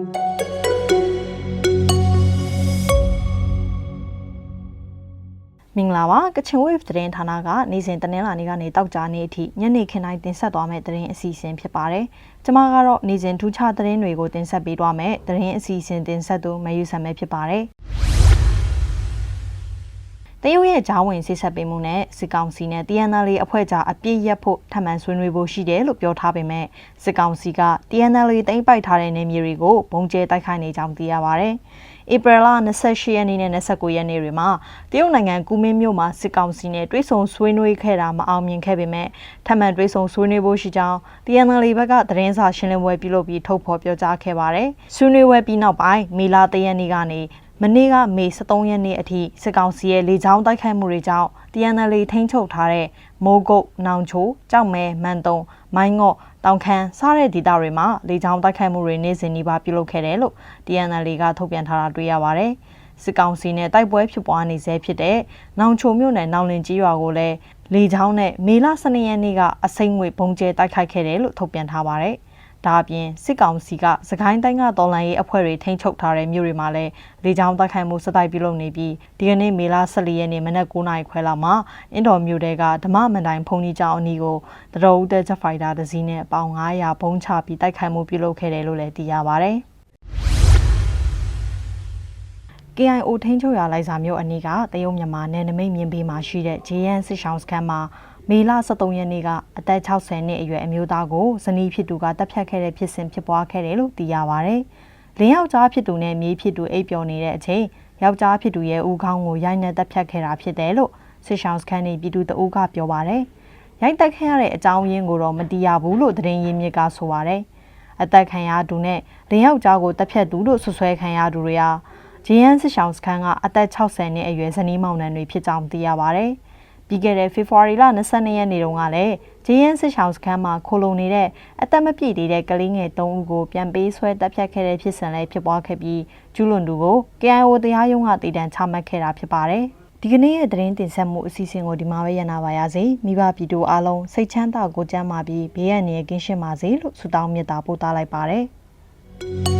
မင်္ဂလာပါကချင် wave သတင်းဌာနကနေ့စဉ်တနင်္လာနေ့ကနေတောက်ကြနေ့အထိညနေခင်းတိုင်းတင်ဆက်သွားမယ့်သတင်းအစီအစဉ်ဖြစ်ပါတယ်။ကျွန်မကတော့နေ့စဉ်ထူးခြားသတင်းတွေကိုတင်ဆက်ပေးသွားမယ်သတင်းအစီအစဉ်တင်ဆက်သူမယူဆန်ပဲဖြစ်ပါတယ်။ တရုတ်ရဲ့ဂျားဝင်ဆိတ်ဆက်ပေးမှုနဲ့စစ်ကောင်စီနဲ့ TNL အဖွဲ့ကြားအပြစ်ရက်ဖို့ထပ်မံဆွေးနွေးဖို့ရှိတယ်လို့ပြောထားပေမဲ့စစ်ကောင်စီက TNL တိမ့်ပိုက်ထားတဲ့နေမြေတွေကိုဘုံကျဲတိုက်ခိုက်နေကြောင်းသိရပါဗျ။ဧပြီလ28ရက်နေ့နဲ့29ရက်နေ့တွေမှာတရုတ်နိုင်ငံကူမင်းမြို့မှာစစ်ကောင်စီနဲ့တွဲဆုံဆွေးနွေးခဲ့တာမအောင်မြင်ခဲ့ပေမဲ့ထပ်မံတွဲဆုံဆွေးနွေးဖို့ရှိကြောင်း TNL ဘက်ကသတင်းစာရှင်းလင်းပွဲပြုလုပ်ပြီးထုတ်ဖော်ပြောကြားခဲ့ပါတယ်။ဆွေးနွေးပွဲပြီးနောက်ပိုင်းမေလ3ရက်နေ့ကနေ မနေ့ကမေ23ရက်နေ့အထိစစ်ကောင်စီရဲ့လေကြောင်းတိုက်ခိုက်မှုတွေကြောင့် TNL ထိန်းချုပ်ထားတဲ့မိုးကုတ်၊နောင်ချို၊ကြောက်မဲ၊မန်တုံ၊မိုင်းငော့တောင်ခမ်းစတဲ့ဒေသတွေမှာလေကြောင်းတိုက်ခိုက်မှုတွေနေ့စဉ်နှိပါပြုလုပ်ခဲ့တယ်လို့ TNL ကထုတ်ပြန်ထားတာတွေ့ရပါတယ်။စစ်ကောင်စီနဲ့တိုက်ပွဲဖြစ်ပွားနေဆဲဖြစ်တဲ့နောင်ချိုမြို့နယ်နောင်လင်ကြီးရွာကိုလည်းလေကြောင်းနဲ့မေလ12ရက်နေ့ကအစိမ့်ငွေပုံကျဲတိုက်ခိုက်ခဲ့တယ်လို့ထုတ်ပြန်ထားပါတယ်။ ဒါအပြင်စစ်ကောင်စီကစကိုင်းတိုင်းကတော်လန်ရေးအဖွဲ့တွေထိန်းချုပ်ထားတဲ့မြို့တွေမှာလည်းလေကြောင်းတိုက်ခိုက်မှုစတိုက်ပြုလုပ်နေပြီးဒီကနေ့မေလ14ရက်နေ့မနက်9:00နာရီခွဲလောက်မှာအင်ဒိုမြို့တဲကဓမ္မမန်တိုင်းဖုန်ကြီးကျောင်းအနီးကိုတရုတ်တက်ဂျက်ဖိုက်တာတစ်စီးနဲ့ပေါင်900ဘုံးချပြီးတိုက်ခိုက်မှုပြုလုပ်ခဲ့တယ်လို့လည်းသိရပါဗျ။ KIO ထိန်းချုပ်ရာလိုက်စာမြို့အနီးကတရုတ်မြန်မာနယ်နိမိတ်မြင်းဘေးမှာရှိတဲ့ JN စစ်ရှောင်းစခန်းမှာ မေလ23ရက်နေ့ကအသက်60နှစ်အရွယ်အမျိုးသားကိုဇနီးဖြစ်သူကတပ်ဖြတ်ခဲ့တဲ့ဖြစ်စဉ်ဖြစ်ပွားခဲ့တယ်လို့သိရပါဗျ။လင်းယောက်ျားဖြစ်သူနဲ့မြေးဖြစ်သူအိပ်ပျော်နေတဲ့အချိန်ယောက်ျားဖြစ်သူရဲ့ဦးခေါင်းကိုရိုက်နှက်တပ်ဖြတ်ခဲ့တာဖြစ်တယ်လို့စစ်ရှောင်းစခန်းနေပြည်သူတအုပ်ကပြောပါဗျ။ရိုက်တက်ခဲ့ရတဲ့အကြောင်းရင်းကိုတော့မသိရဘူးလို့သတင်းရင်းမြစ်ကဆိုပါဗျ။အသက်ခံရသူနဲ့လင်းယောက်ျားကိုတပ်ဖြတ်သူလို့ဆွဆွဲခံရသူတွေဟာဂျီယန်စစ်ရှောင်းစခန်းကအသက်60နှစ်အရွယ်ဇနီးမောင်နှံတွေဖြစ်ကြောင်းသိရပါဗျ။ ပြီးခဲ့တဲ့ဖေဖော်ဝါရီလ22ရက်နေ့တုန်းကလည်းဂျင်းရန်စစ်ရှောင်းစခန်းမှာခိုလုံနေတဲ့အသက်မပြည့်သေးတဲ့ကလေးငယ်3ဦးကိုပြန်ပေးဆွဲတပ်ဖြတ်ခဲ့တဲ့ဖြစ်စဉ်လည်းဖြစ်ပွားခဲ့ပြီးကျူးလွန်သူကို KIO တရားရုံးကတည်တံ့ချမှတ်ခဲ့တာဖြစ်ပါတယ်။ဒီကနေ့ရဲ့သတင်းတင်ဆက်မှုအစီအစဉ်ကိုဒီမှာပဲရနာပါရစေမိဘပြည်သူအားလုံးစိတ်ချမ်းသာကိုကြမ်းပါပြီးဘေးရန်နေကင်းရှင်းပါစေလို့ဆုတောင်းမေတ္တာပို့သလိုက်ပါတယ်။